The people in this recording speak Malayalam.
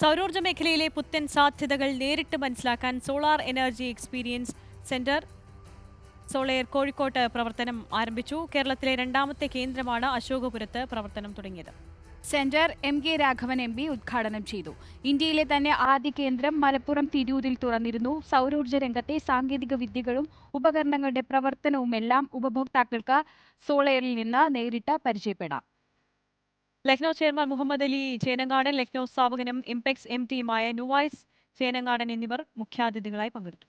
സൗരോർജ മേഖലയിലെ പുത്തൻ സാധ്യതകൾ നേരിട്ട് മനസ്സിലാക്കാൻ സോളാർ എനർജി എക്സ്പീരിയൻസ് സെന്റർ സോളയർ കോഴിക്കോട്ട് പ്രവർത്തനം ആരംഭിച്ചു. കേരളത്തിലെ രണ്ടാമത്തെ കേന്ദ്രമാണ് അശോകപുരത്ത് പ്രവർത്തനം തുടങ്ങിയത്. Centre M K Raghavan M P ഉദ്ഘാടനം ചെയ്തു. ഇന്ത്യയിലെ തന്നെ ആദ്യ കേന്ദ്രം മലപ്പുറം തിരൂരിൽ തുറന്നിരുന്നു. സൗരോർജ രംഗത്തെ സാങ്കേതിക വിദ്യകളും ഉപകരണങ്ങളുടെ പ്രവർത്തനവുമെല്ലാം ഉപഭോക്താക്കൾക്ക് സോളയറിൽ നിന്ന് നേരിട്ട് പരിചയപ്പെടാം. ലക്നൗ ചെയർമാൻ മുഹമ്മദ് അലി ചേനങ്ങാടൻ ലക്നൗ സ്ഥാപകനും ഇംപെക്സ് എം ടിയുമായ നുവൈസ് ചേനങ്ങാടൻ എന്നിവർ മുഖ്യാതിഥികളായി പങ്കെടുത്തു.